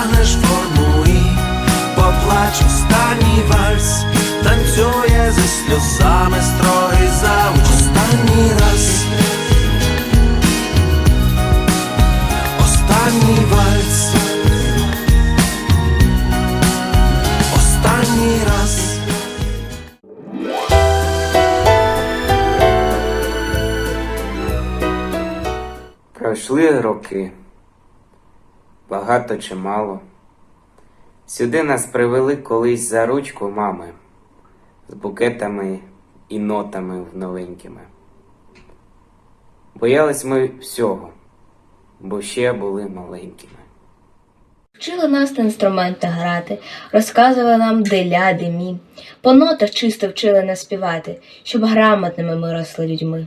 одягнеш форму і поплач останній вальс, танцює зі сльозами строгий завуч. Останній раз. Останній вальс. Останній раз. Пройшли роки, багато чи мало. Сюди нас привели колись за ручку мами з букетами і нотами новенькими. Боялись ми всього, бо ще були маленькими. Вчили нас на інструментах грати, розказували нам де ля, де мі. По нотах чисто вчили нас співати, щоб грамотними ми росли людьми.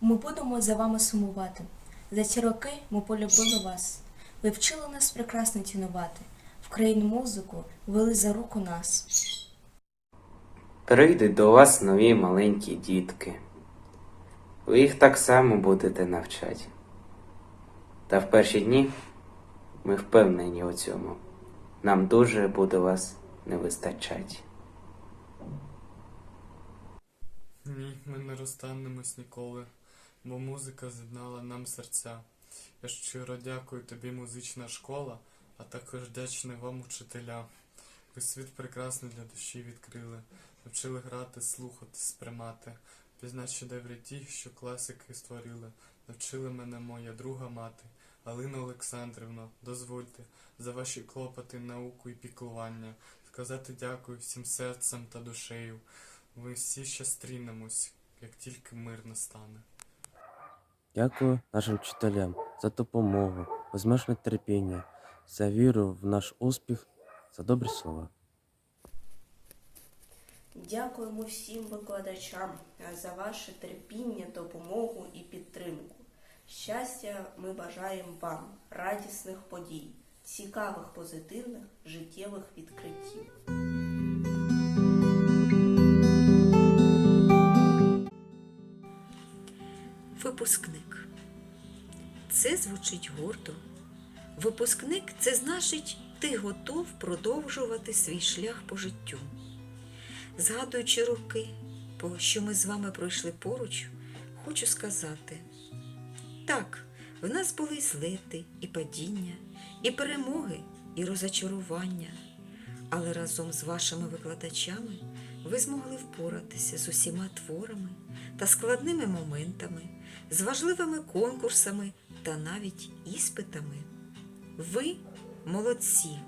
Ми будемо за вами сумувати. За ці роки ми полюбили вас. Ви вчили нас прекрасно цінувати. В країну музику вели за руку нас. Прийдуть до вас нові маленькі дітки. Ви їх так само будете навчати. Та в перші дні ми впевнені у цьому. Нам дуже буде вас не вистачати. Ні, ми не розстанемось ніколи, бо музика з'єднала нам серця. Я щиро дякую тобі, музична школа, а також вдячний вам, учителя. Ви світ прекрасний для душі відкрили, навчили грати, слухати, сприймати, пізнати шедеври ті, що класики створили. Навчили мене моя друга мати, Алина Олександрівна, дозвольте за ваші клопоти, науку і піклування, сказати дякую всім серцем та душею. Ми всі ще стрінемось, як тільки мир настане. Дякую нашим вчителям за допомогу, безмежне терпіння, за віру в наш успіх, за добрі слова. Дякуємо всім викладачам за ваше терпіння, допомогу і підтримку. Щастя, ми бажаємо вам радісних подій, цікавих, позитивних життєвих відкриттів. Випускник. Це звучить гордо. Випускник це значить, ти готов продовжувати свій шлях по життю. Згадуючи роки, по що ми з вами пройшли поруч, хочу сказати: так, в нас були і злети, і падіння, і перемоги, і розочарування. Але разом з вашими викладачами ви змогли впоратися з усіма творами та складними моментами, з важливими конкурсами та навіть іспитами. Ви молодці!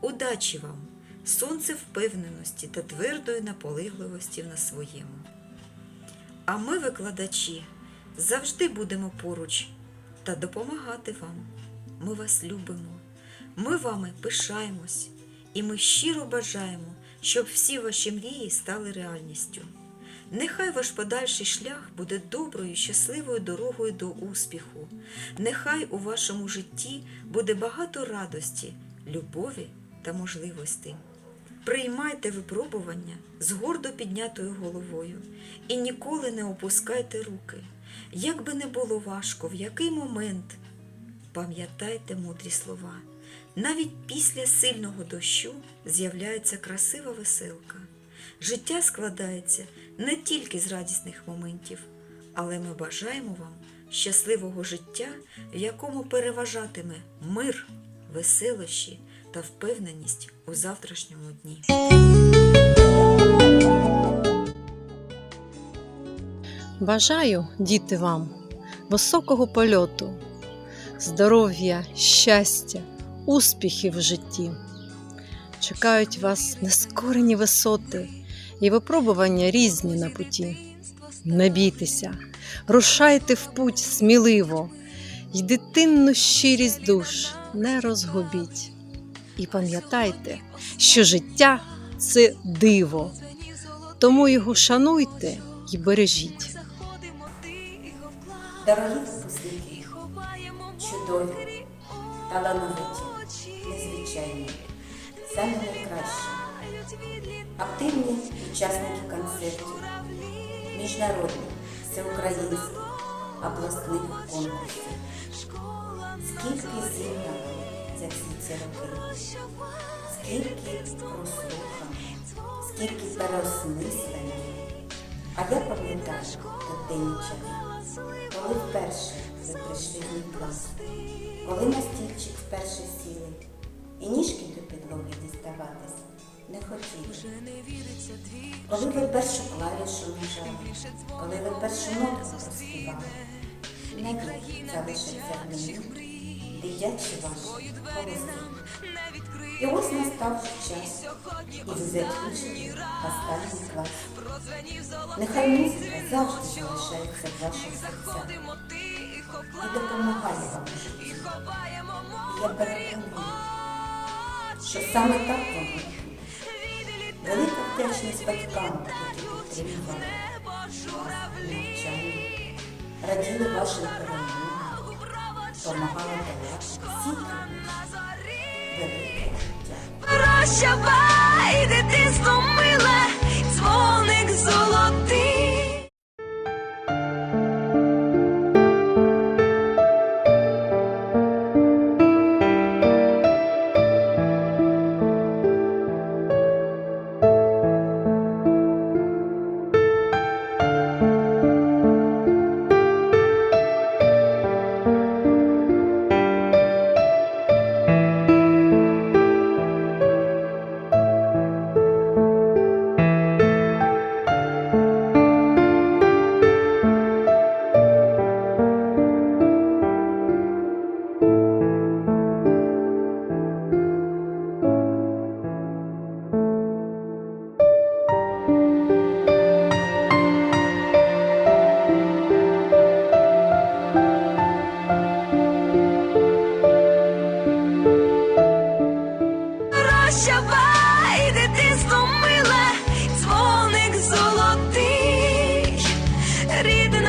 Удачі вам! Сонце впевненості та твердої наполегливості на своєму. А ми, викладачі, завжди будемо поруч та допомагати вам. Ми вас любимо, ми вами пишаємось, і ми щиро бажаємо, щоб всі ваші мрії стали реальністю. Нехай ваш подальший шлях буде доброю, щасливою дорогою до успіху. Нехай у вашому житті буде багато радості, любові та можливостей. Приймайте випробування з гордо піднятою головою і ніколи не опускайте руки. Як би не було важко, в який момент пам'ятайте мудрі слова. Навіть після сильного дощу з'являється красива веселка. Життя складається не тільки з радісних моментів, але ми бажаємо вам щасливого життя, в якому переважатиме мир, веселощі та впевненість у завтрашньому дні. Бажаю, діти вам, високого польоту, здоров'я, щастя, успіхів в житті. Чекають вас нескорені висоти, і випробування різні на путі. Не бійтеся, рушайте в путь сміливо, й дитинну щирість душ не розгубіть. І пам'ятайте, що життя це диво, тому його шануйте й бережіть. Дорогі випускники, чудові, талановиті, незвичайні, самі найкращі, активні учасники концертів, міжнародних, всеукраїнських, обласних конкурсів. Скільки зібрано за всі ці роки, скільки прослухано, скільки переосмислено. А я пам'ятаю той день час, коли вперше ви прийшли в мій коли на стільчик вперше сіли, і ніжки до підлоги діставатись не хотіли. Коли ви першу клавішу нажали, коли ви першу ноту проспівали, навіть залишиться в мені дитячі ваші голоси. І ось настав час, і ви закінчили останній клас. Нехай музика завжди залишається в ваших серцях і допомагає вам. І я переконана, що саме так воно. Велика вдячність батькам, які підтримували вас навчанні, раділи вашим перемогам, допомагали давати всі. Велике дякую. Прощавай, дитинство миле,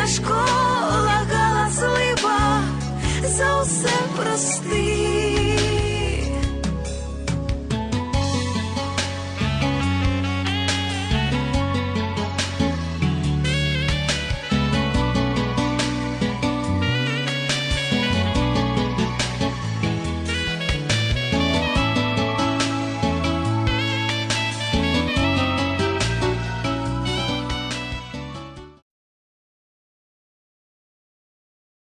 школа галаслива, за усе прости.